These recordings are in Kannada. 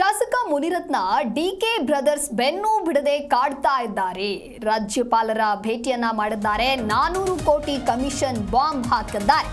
ಶಾಸಕ ಮುನಿರತ್ನ ಡಿಕೆ ಬ್ರದರ್ಸ್ ಬೆನ್ನು ಬಿಡದೆ ಕಾಡ್ತಾ ಇದ್ದಾರೆ. ರಾಜ್ಯಪಾಲರ ಭೇಟಿಯನ್ನ ಮಾಡಿದ್ದಾರೆ. ನಾನೂರು ಕೋಟಿ ಕಮಿಷನ್ ಬಾಂಬ್ ಹಾಕಿದ್ದಾರೆ.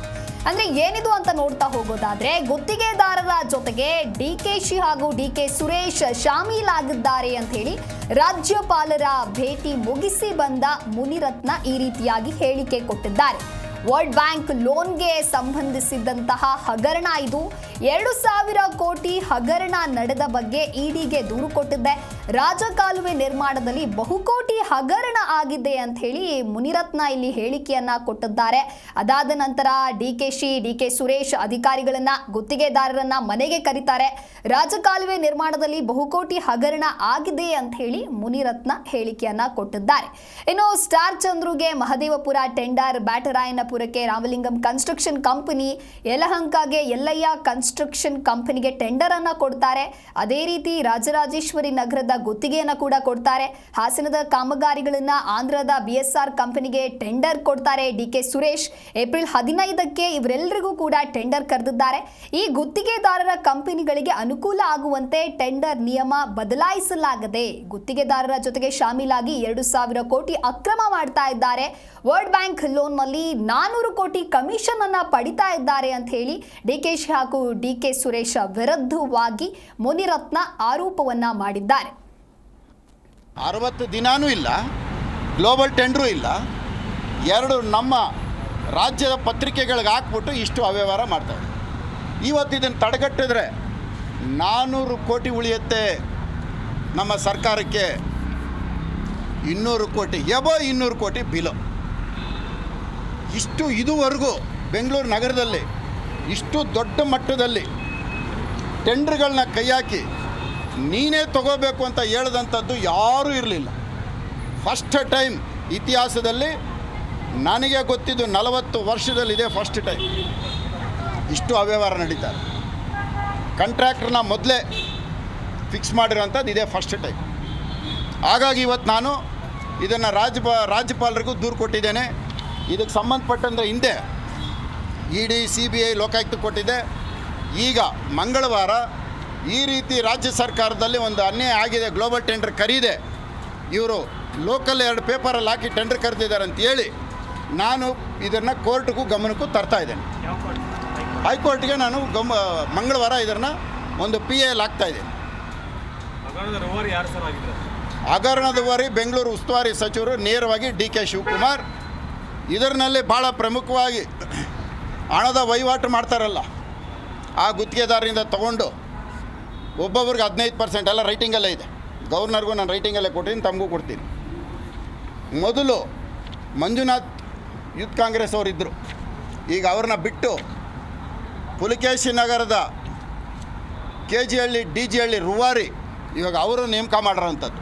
ಅಂದ್ರೆ ಏನಿದು ಅಂತ ನೋಡ್ತಾ ಹೋಗೋದಾದ್ರೆ ಗುತ್ತಿಗೆದಾರರ ಜೊತೆಗೆ ಡಿ ಕೆ ಶಿ ಹಾಗೂ ಡಿ ಕೆ ಸುರೇಶ್ ಶಾಮೀಲಾಗಿದ್ದಾರೆ ಅಂತ ಹೇಳಿ ರಾಜ್ಯಪಾಲರ ಭೇಟಿ ಮುಗಿಸಿ ಬಂದ ಮುನಿರತ್ನ ಈ ರೀತಿಯಾಗಿ ಹೇಳಿಕೆ ಕೊಟ್ಟಿದ್ದಾರೆ. ವರ್ಲ್ಡ್ ಬ್ಯಾಂಕ್ ಲೋನ್ಗೆ ಸಂಬಂಧಿಸಿದಂತಹ ಹಗರಣ ಇದು. ಎರಡು ಸಾವಿರ ಕೋಟಿ ಹಗರಣ ನಡೆದ ಬಗ್ಗೆ ಇಡಿಗೆ ದೂರು ಕೊಟ್ಟಿದ್ದೆ ರಾಜಕಾಲುವೆ ನಿರ್ಮಾಣದಲ್ಲಿ ಬಹುಕೋಟಿ ಹಗರಣ ಆಗಿದೆ ಅಂತ ಹೇಳಿ ಮುನಿರತ್ನ ಇಲ್ಲಿ ಹೇಳಿಕೆಯನ್ನ ಕೊಟ್ಟಿದ್ದಾರೆ. ಅದಾದ ನಂತರ D K Shi, D K Suresh ಅಧಿಕಾರಿಗಳನ್ನ ಗುತ್ತಿಗೆದಾರರನ್ನ ಮನೆಗೆ ಕರೀತಾರೆ. ರಾಜಕಾಲುವೆ ನಿರ್ಮಾಣದಲ್ಲಿ ಬಹುಕೋಟಿ ಹಗರಣ ಆಗಿದೆ ಅಂತ ಹೇಳಿ ಮುನಿರತ್ನ ಹೇಳಿಕೆಯನ್ನ ಕೊಟ್ಟಿದ್ದಾರೆ. ಇನ್ನು ಸ್ಟಾರ್ ಚಂದ್ರುಗೆ ಮಹದೇವಪುರ ಟೆಂಡರ್ ಬ್ಯಾಟರಾಯನಪುರಕ್ಕೆ ರಾಮಲಿಂಗಂ ಕನ್ಸ್ಟ್ರಕ್ಷನ್ ಕಂಪನಿ, ಯಲಹಂಕಗೆ ಎಲ್ಲಯ್ಯ ಕನ್ಸ್ಟ್ರಕ್ಷನ್ ಕಂಪನಿಗೆ ಟೆಂಡರ್ ಅನ್ನ ಕೊಡ್ತಾರೆ. ಅದೇ ರೀತಿ ರಾಜರಾಜೇಶ್ವರಿ ನಗರದ ಗುತ್ತಿಗೆಯನ್ನ ಕೂಡ ಕೊಡ್ತಾರೆ. ಹಾಸನದ ಕಾಮಗಾರಿಗಳನ್ನ ಆಂಧ್ರದ ಬಿ ಎಸ್ ಆರ್ ಕಂಪನಿಗೆ ಟೆಂಡರ್ ಕೊಡ್ತಾರೆ ಡಿ ಕೆ ಸುರೇಶ್. ಏಪ್ರಿಲ್ ಹದಿನೈದಕ್ಕೆ ಇವರೆಲ್ಲರಿಗೂ ಕೂಡ ಟೆಂಡರ್ ಕರೆದಿದ್ದಾರೆ. ಈ ಗುತ್ತಿಗೆದಾರರ ಕಂಪನಿಗಳಿಗೆ ಅನುಕೂಲ ಆಗುವಂತೆ ಟೆಂಡರ್ ನಿಯಮ ಬದಲಾಯಿಸಲಾಗದೆ ಗುತ್ತಿಗೆದಾರರ ಜೊತೆಗೆ ಶಾಮೀಲಾಗಿ ಎರಡು ಸಾವಿರ ಕೋಟಿ ಅಕ್ರಮ ಮಾಡ್ತಾ ಇದ್ದಾರೆ. ವರ್ಲ್ಡ್ ಬ್ಯಾಂಕ್ ಲೋನ್ನಲ್ಲಿ ನಾನೂರು ಕೋಟಿ ಕಮಿಷನ್ ಅನ್ನ ಪಡಿತಾ ಇದ್ದಾರೆ ಅಂತ ಹೇಳಿ ಡಿ ಕೆ ಶಿ ಹಾಗೂ ಡಿ ಕೆ ಸುರೇಶ್ ವಿರುದ್ಧವಾಗಿ ಮುನಿರತ್ನ ಆರೋಪವನ್ನ ಮಾಡಿದ್ದಾರೆ. ಅರವತ್ತು ದಿನಾನೂ ಇಲ್ಲ ಗ್ಲೋಬಲ್ ಟೆಂಡ್ರು ಇಲ್ಲ. ಎರಡು ನಮ್ಮ ರಾಜ್ಯದ ಪತ್ರಿಕೆಗಳಿಗೆ ಹಾಕ್ಬಿಟ್ಟು ಇಷ್ಟು ಅವ್ಯವಹಾರ ಮಾಡ್ತಾರೆ ಇವತ್ತು ಇದನ್ನು ತಡೆಗಟ್ಟಿದ್ರೆ ನಾನ್ನೂರು ಕೋಟಿ ಉಳಿಯುತ್ತೆ ನಮ್ಮ ಸರ್ಕಾರಕ್ಕೆ. ಇನ್ನೂರು ಕೋಟಿ, ಎಬೋ ಇನ್ನೂರು ಕೋಟಿ ಬಿಲೋ. ಇಷ್ಟು ಇದುವರೆಗೂ ಬೆಂಗಳೂರು ನಗರದಲ್ಲಿ, ಇಷ್ಟು ದೊಡ್ಡ ಮಟ್ಟದಲ್ಲಿ ಟೆಂಡರ್ಗಳನ್ನ ಕೈ ಹಾಕಿ ನೀನೇ ತಗೋಬೇಕು ಅಂತ ಹೇಳ್ದಂಥದ್ದು ಯಾರೂ ಇರಲಿಲ್ಲ. ಫಸ್ಟ್ ಟೈಮ್ ಇತಿಹಾಸದಲ್ಲಿ ನನಗೆ ಗೊತ್ತಿದ್ದು ನಲವತ್ತು ವರ್ಷದಲ್ಲಿದೆ ಫಸ್ಟ್ ಟೈಮ್ ಇಷ್ಟು ಅವ್ಯವಹಾರ ನಡೀತಾರೆ ಕಾಂಟ್ರಾಕ್ಟ್ರನ್ನ ಮೊದಲೇ ಫಿಕ್ಸ್ ಮಾಡಿರೋಂಥದ್ದು ಇದೇ ಫಸ್ಟ್ ಟೈಮ್ ಹಾಗಾಗಿ ಇವತ್ತು ನಾನು ಇದನ್ನು ರಾಜ್ಯಪ ರಾಜ್ಯಪಾಲರಿಗೂ ದೂರು ಕೊಟ್ಟಿದ್ದೇನೆ. ಇದಕ್ಕೆ ಸಂಬಂಧಪಟ್ಟಂತೆ ಹಿಂದೆ E D C B I Lokayukta ಕೊಟ್ಟಿದೆ ಈಗ ಮಂಗಳವಾರ ಈ ರೀತಿ ರಾಜ್ಯ ಸರ್ಕಾರದಲ್ಲಿ ಒಂದು ಅನ್ಯಾಯ ಆಗಿದೆ ಗ್ಲೋಬಲ್ ಟೆಂಡರ್ ಕರೀದೆ ಇವರು ಲೋಕಲ್ ಎರಡು ಪೇಪರಲ್ಲಿ ಹಾಕಿ ಟೆಂಡರ್ ಕರೆದಿದ್ದಾರೆ ಅಂತ ಹೇಳಿ ನಾನು ಇದನ್ನು ಕೋರ್ಟ್ಗೂ ಗಮನಕ್ಕೂ ತರ್ತಾ ಇದ್ದೇನೆ. ಹೈಕೋರ್ಟ್ಗೆ ನಾನು ಗಮ ಮಂಗಳವಾರ ಇದನ್ನು ಒಂದು ಪಿ ಎಲ್ ಹಾಕ್ತಾ ಇದ್ದೇನೆ. ಹಗರಣದವರಿ ಬೆಂಗಳೂರು ಉಸ್ತುವಾರಿ ಸಚಿವರು ನೇರವಾಗಿ ಡಿ ಕೆ ಶಿವಕುಮಾರ್. ಇದರಲ್ಲಿ ಭಾಳ ಪ್ರಮುಖವಾಗಿ ಹಣದ ವಹಿವಾಟು ಮಾಡ್ತಾರಲ್ಲ. ಆ ಗುತ್ತಿಗೆದಾರರಿಂದ ತಗೊಂಡು ಒಬ್ಬೊಬ್ರಿಗೆ ಹದಿನೈದು ಪರ್ಸೆಂಟ್ ಎಲ್ಲ ರೈಟಿಂಗಲ್ಲೇ ಇದೆ. ಗೌರ್ನರ್ಗೂ ನಾನು ರೈಟಿಂಗಲ್ಲೇ ಕೊಟ್ಟಿದ್ದೀನಿ, ತಮಗೂ ಕೊಡ್ತೀನಿ. ಮೊದಲು ಮಂಜುನಾಥ್ ಯೂತ್ ಕಾಂಗ್ರೆಸ್ ಅವರಿದ್ದರು ಈಗ ಅವ್ರನ್ನ ಬಿಟ್ಟು ಪುಲಿಕೇಶಿ ನಗರದ K G Halli D G Halli ರುವಾರಿ ಇವಾಗ ಅವರು ನೇಮಕ ಮಾಡಿರೋಂಥದ್ದು.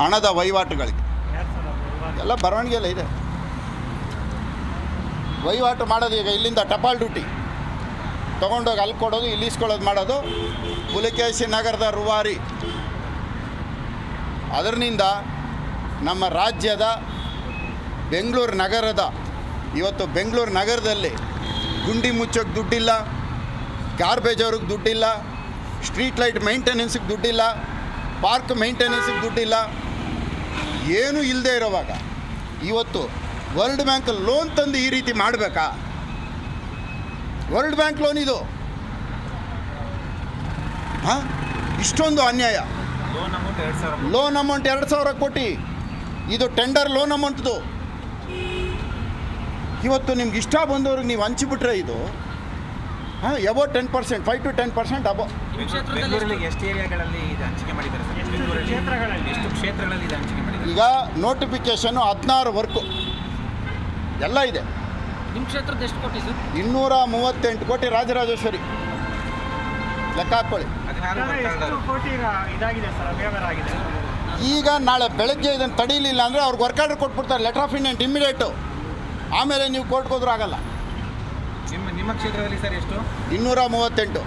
ಹಣದ ವಹಿವಾಟುಗಳಿಗೆ? ಎಲ್ಲ ಬರವಣಿಗೆಲ್ಲ ಇದೆ. ವಹಿವಾಟು ಮಾಡೋದು ಈಗ ಇಲ್ಲಿಂದ ಟಪಾಲ್ ಡ್ಯೂಟಿ. ತೊಗೊಂಡೋಗಿ ಅಲ್ಲಿ ಕೊಡೋದು, ಇಲ್ಲಿ ಇಸ್ಕೊಳ್ಳೋದು ಮಾಡೋದು. ಪುಲಿಕೇಶಿ ನಗರದ ರೂವಾರಿ. ಅದರಿಂದ ನಮ್ಮ ರಾಜ್ಯದ ಬೆಂಗಳೂರು ನಗರದ, ಇವತ್ತು ಬೆಂಗಳೂರು ನಗರದಲ್ಲಿ ಗುಂಡಿ ಮುಚ್ಚೋಕ್ಕೆ ದುಡ್ಡಿಲ್ಲ ಗಾರ್ಬೇಜ್ ಅವ್ರಿಗೆ ದುಡ್ಡಿಲ್ಲ ಸ್ಟ್ರೀಟ್ ಲೈಟ್ ಮೇಂಟೆನೆನ್ಸಿಗೆ ದುಡ್ಡಿಲ್ಲ ಪಾರ್ಕ್ ಮೇಂಟೆನೆನ್ಸಿಗೆ ದುಡ್ಡಿಲ್ಲ. ಏನೂ ಇಲ್ಲದೆ ಇರೋವಾಗ ಇವತ್ತು ವರ್ಲ್ಡ್ ಬ್ಯಾಂಕ್ ಲೋನ್ ತಂದು ಈ ರೀತಿ ಮಾಡಬೇಕಾ? ವರ್ಲ್ಡ್ ಬ್ಯಾಂಕ್ ಲೋನ್ ಇದು. ಹಾಂ? ಇಷ್ಟೊಂದು ಅನ್ಯಾಯ. ಲೋನ್ ಅಮೌಂಟ್ ಎರಡು ಸಾವಿರ ಕೋಟಿ. ಇದು ಟೆಂಡರ್ ಲೋನ್ ಅಮೌಂಟ್ದು ಇವತ್ತು ನಿಮ್ಗೆ ಇಷ್ಟ ಬಂದವ್ರಿಗೆ ನೀವು ಹಂಚಿಬಿಟ್ರೆ ಇದು. ಹಾಂ? Above ten percent five to ten percent above ಬೆಂಗಳೂರಲ್ಲಿ ಎಷ್ಟು ಏರಿಯಾಗಳಲ್ಲಿ ಇದು ಹಂಚಿಕೆ ಮಾಡಿದ್ದಾರೆ ಸರ್? ಬೆಂಗಳೂರಲ್ಲಿ ಕ್ಷೇತ್ರಗಳಲ್ಲಿ? ಎಷ್ಟು ಕ್ಷೇತ್ರಗಳಲ್ಲಿ ಇದು ಹಂಚಿಕೆ ಮಾಡಿದ್ದಾರೆ? ಈಗ ನೋಟಿಫಿಕೇಶನ್ ಹದಿನಾರು ವರ್ಕು ಎಲ್ಲ ಇದೆ. ನಿಮ್ಮ ಕ್ಷೇತ್ರದ ಎಷ್ಟು ಕೋಟಿ ಸರ್? ಇನ್ನೂರ ಮೂವತ್ತೆಂಟು ಕೋಟಿ ರಾಜರಾಜೇಶ್ವರಿ. ಲೆಕ್ಕ ಹಾಕ್ಕೊಳ್ಳಿ. ಈಗ ನಾಳೆ ಬೆಳಗ್ಗೆ ಇದನ್ನು ತಡೀಲಿಲ್ಲ ಅಂದರೆ ಅವ್ರಿಗೆ ವರ್ಕ್ ಆರ್ಡರ್ ಕೊಟ್ಬಿಡ್ತಾರೆ ಲೆಟರ್ ಆಫ್ ಇಂಡೆಂಟ್ ಇಮಿಡಿಯೇಟು ಆಮೇಲೆ ನೀವು ಕೋರ್ಟ್ಗೆ ಹೋದ್ರೂ ಆಗಲ್ಲ. ನಿಮ್ಮ ನಿಮ್ಮ ಕ್ಷೇತ್ರದಲ್ಲಿ ಸರ್ ಎಷ್ಟು? ಇನ್ನೂರ ಮೂವತ್ತೆಂಟು.